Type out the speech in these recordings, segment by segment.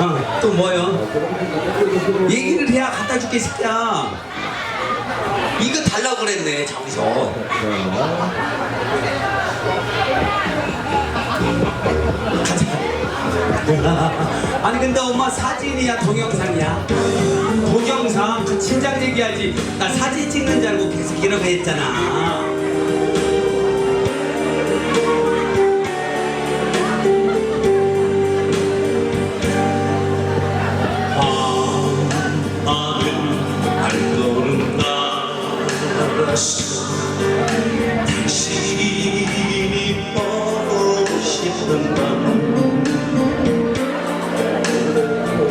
어, 또 뭐요? 얘기를 해야 갖다 줄게 새끼야. 이거 달라고 그랬네. 가자. 아니 근데 엄마 사진이야 동영상이야? 동영상 그 진작 얘기하지. 나 사진 찍는 줄 알고 계속 이러고 했잖아. 당신이 보고 싶은 밤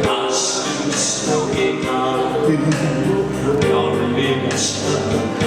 가슴 속에 가득 열린 가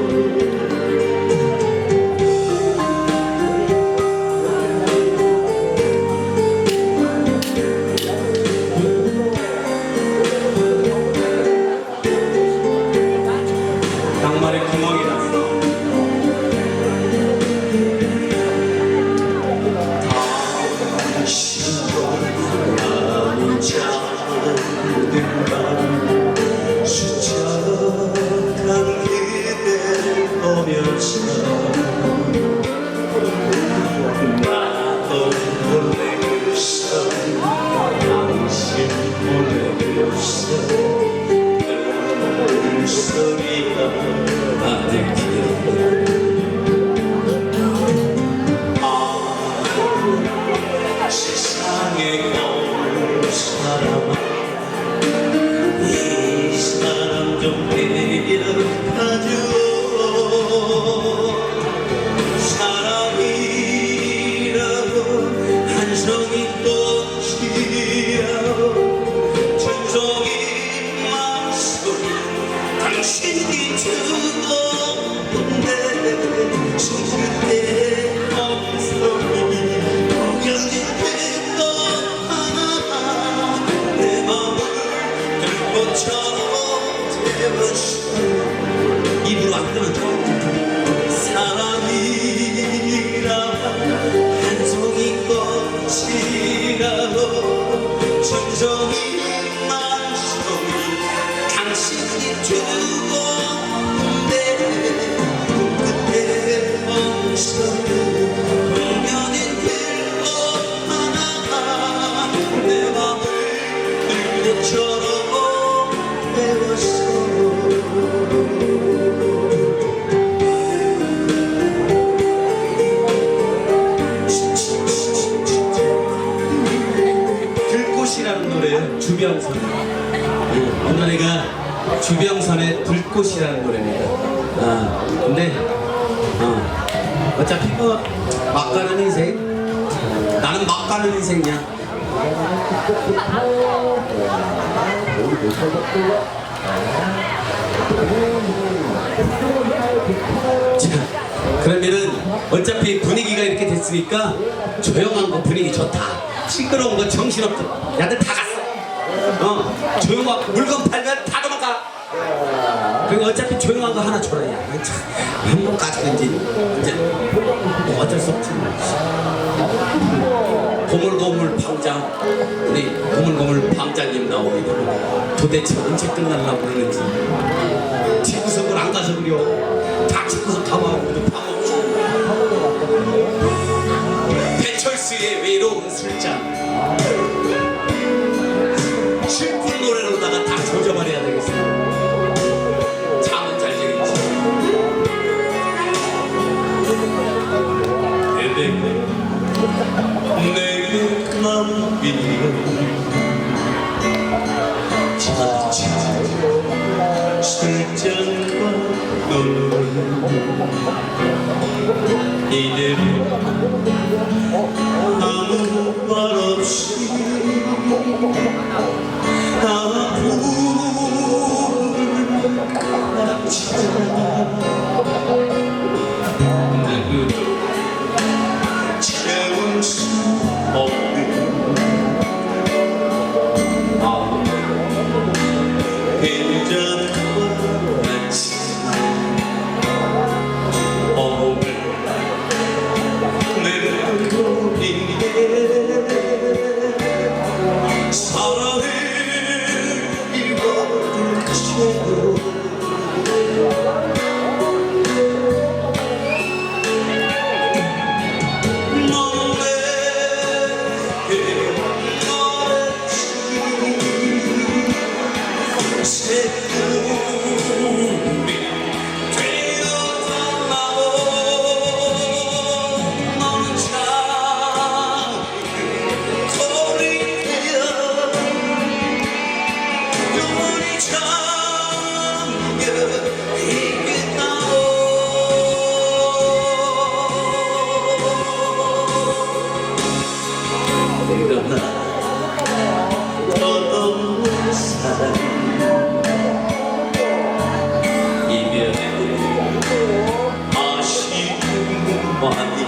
태웠어 입으로 안 돼. 사랑이라 한 송이 꽃이라고 천정이 만송이 당신이 내 끝에 하나 내 맘을 들꽃처럼 배웠어 꽃이라는 노래입니다. 아, 근데 어, 어차피 뭐 막 가는 인생. 나는 막 가는 인생이야. 자, 그러면은 어차피 분위기가 이렇게 됐으니까 조용한 거 분위기 좋다. 시끄러운 거 정신없고 야들 다 갔어. 어, 조용하고 물건 팔면 다 도망가. 그리고 어차피 조용한 거 하나 줘라. 야, 한번 가지고인지 이제 뭐 어쩔 수 없지. 고물고물 방장 우리 고물고물 방장님 나오게 되면 도대체 언제 끝날라 그러는지. 집구석을 안 가서 그려 다 집구석 가봐가지고 밥 먹지 배철수의 외로운 술잔 맘 위에 차차 술잔과 노래 이대로. shadow one.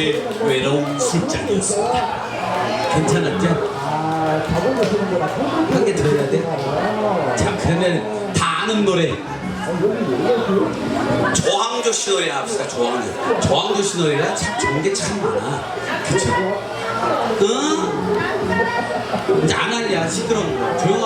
역시 외로운 술장이었습니다. 괜찮았지? 한 개 더 해야 돼? 자, 그러면 다 아는 노래. 조항조 씨 노래 합시다, 조항조. 조항조 씨 노래가 참 좋은 게 참 많아. 그쵸? 응? 안 할래, 시끄러운 거. 조용한